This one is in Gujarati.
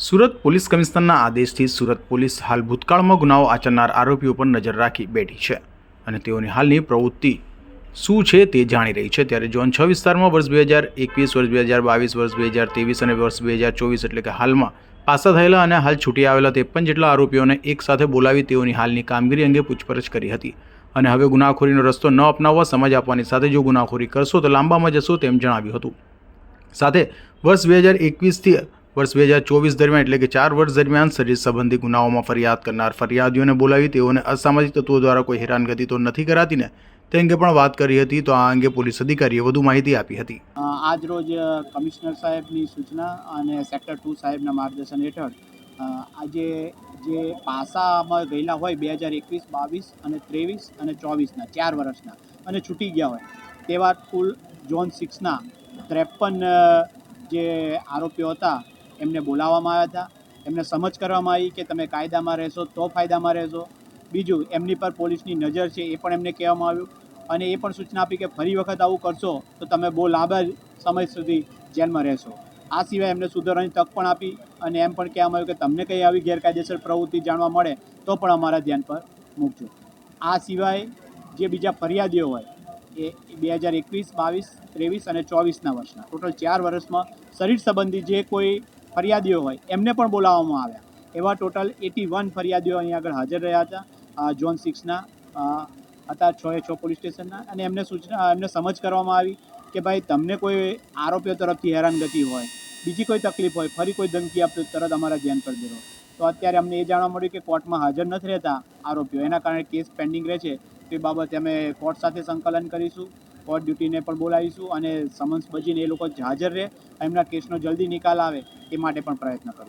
સુરત પોલીસ કમિશનરના આદેશથી સુરત પોલીસ હાલ ભૂતકાળમાં ગુનાઓ આચરનાર આરોપીઓ પર નજર રાખી બેઠી છે અને તેઓની હાલની પ્રવૃત્તિ શું છે તે જાણી રહી છે. ત્યારે ઝોન છ વિસ્તારમાં વર્ષ બે હજાર એકવીસ, વર્ષ બે હજાર બાવીસ, વર્ષ બે હજાર ત્રેવીસ અને વર્ષ બે હજાર ચોવીસ એટલે કે હાલમાં પાસા થયેલા અને હાલ છૂટી આવેલા ત્રેપન જેટલા આરોપીઓને એક સાથે બોલાવી તેઓની હાલની કામગીરી અંગે પૂછપરછ કરી હતી. અને હવે ગુનાખોરીનો રસ્તો ન અપનાવવા સમજ આપવાની સાથે જો ગુનાખોરી કરશો તો લાંબામાં જશો તેમ જણાવ્યું હતું. સાથે વર્ષ બે હજાર એકવીસથી વર્ષ બે હજાર ચોવીસ દરમિયાન એટલે કે ચાર વર્ષ દરમિયાન શરીર સંબંધી ગુનાઓમાં ફરિયાદ કરનાર ફરિયાદીઓને બોલાવી, તેઓને અસામાજિક તત્વો દ્વારા કોઈ હેરાનગતિ તો નથી કરાતી ને તે અંગે પણ વાત કરી હતી, તો આ અંગે પોલીસ અધિકારીએ વધુ માહિતી આપી હતી. આજ રોજ કમિશનર સાહેબની સૂચના અને સેક્ટર ટુ સાહેબના માર્ગદર્શન હેઠળ આજે જે પાસામાં ગયેલા હોય બે હજાર એકવીસ, બાવીસ અને ત્રેવીસ અને ચોવીસના, ચાર વર્ષના, અને છૂટી ગયા હોય, તેવા કુલ ઝોન સિક્સના ત્રેપન જે આરોપીઓ હતા એમને બોલાવવામાં આવ્યા હતા. એમને સમજ કરવામાં આવી કે તમે કાયદામાં રહેશો તો ફાયદામાં રહેશો. બીજું, એમની પર પોલીસની નજર છે એ પણ એમને કહેવામાં આવ્યું. અને એ પણ સૂચના આપી કે ફરી વખત આવું કરશો તો તમે બહુ લાંબા સમય સુધી જેલમાં રહેશો. આ સિવાય એમને સુધારવાની તક પણ આપી અને એમ પણ કહેવામાં આવ્યું કે તમને કંઈ આવી ગેરકાયદેસર પ્રવૃત્તિ જાણવા મળે તો પણ અમારા ધ્યાન પર મૂકજો. આ સિવાય જે બીજા ફરિયાદીઓ હોય એ બે હજાર એકવીસ, બાવીસ, ત્રેવીસ અને ચોવીસના વર્ષના, ટોટલ ચાર વર્ષમાં શરીર સંબંધી જે કોઈ ફરિયાદીઓ હોય, એમને પણ બોલાવવામાં આવ્યા. એવા ટોટલ એટી વન ફરિયાદીઓ અહીં આગળ હાજર રહ્યા હતા. ઝોન સિક્સના હતા છ એ છ પોલીસ સ્ટેશનના અને એમને સૂચના એમને સમજ કરવામાં આવી કે ભાઈ તમને કોઈ આરોપીઓ તરફથી હેરાનગતિ હોય, બીજી કોઈ તકલીફ હોય, ફરી કોઈ ધમકી આપતો તરત અમારા ધ્યાન પર દેવો તો અત્યારે અમને એ જાણવા મળ્યું કે કોર્ટમાં હાજર નથી રહેતા આરોપીઓ. એના કારણે કેસ પેન્ડિંગ રહે છે. તે બાબતે અમે કોર્ટ સાથે સંકલન કરીશું. કોર્ટ ડ્યુટીને પણ બોલાવીશું અને સમન્સ બજીને એ લોકો હાજર રહે, એમના કેસનો જલ્દી નિકાલ આવે એ માટે પણ પ્રયત્ન કરીશું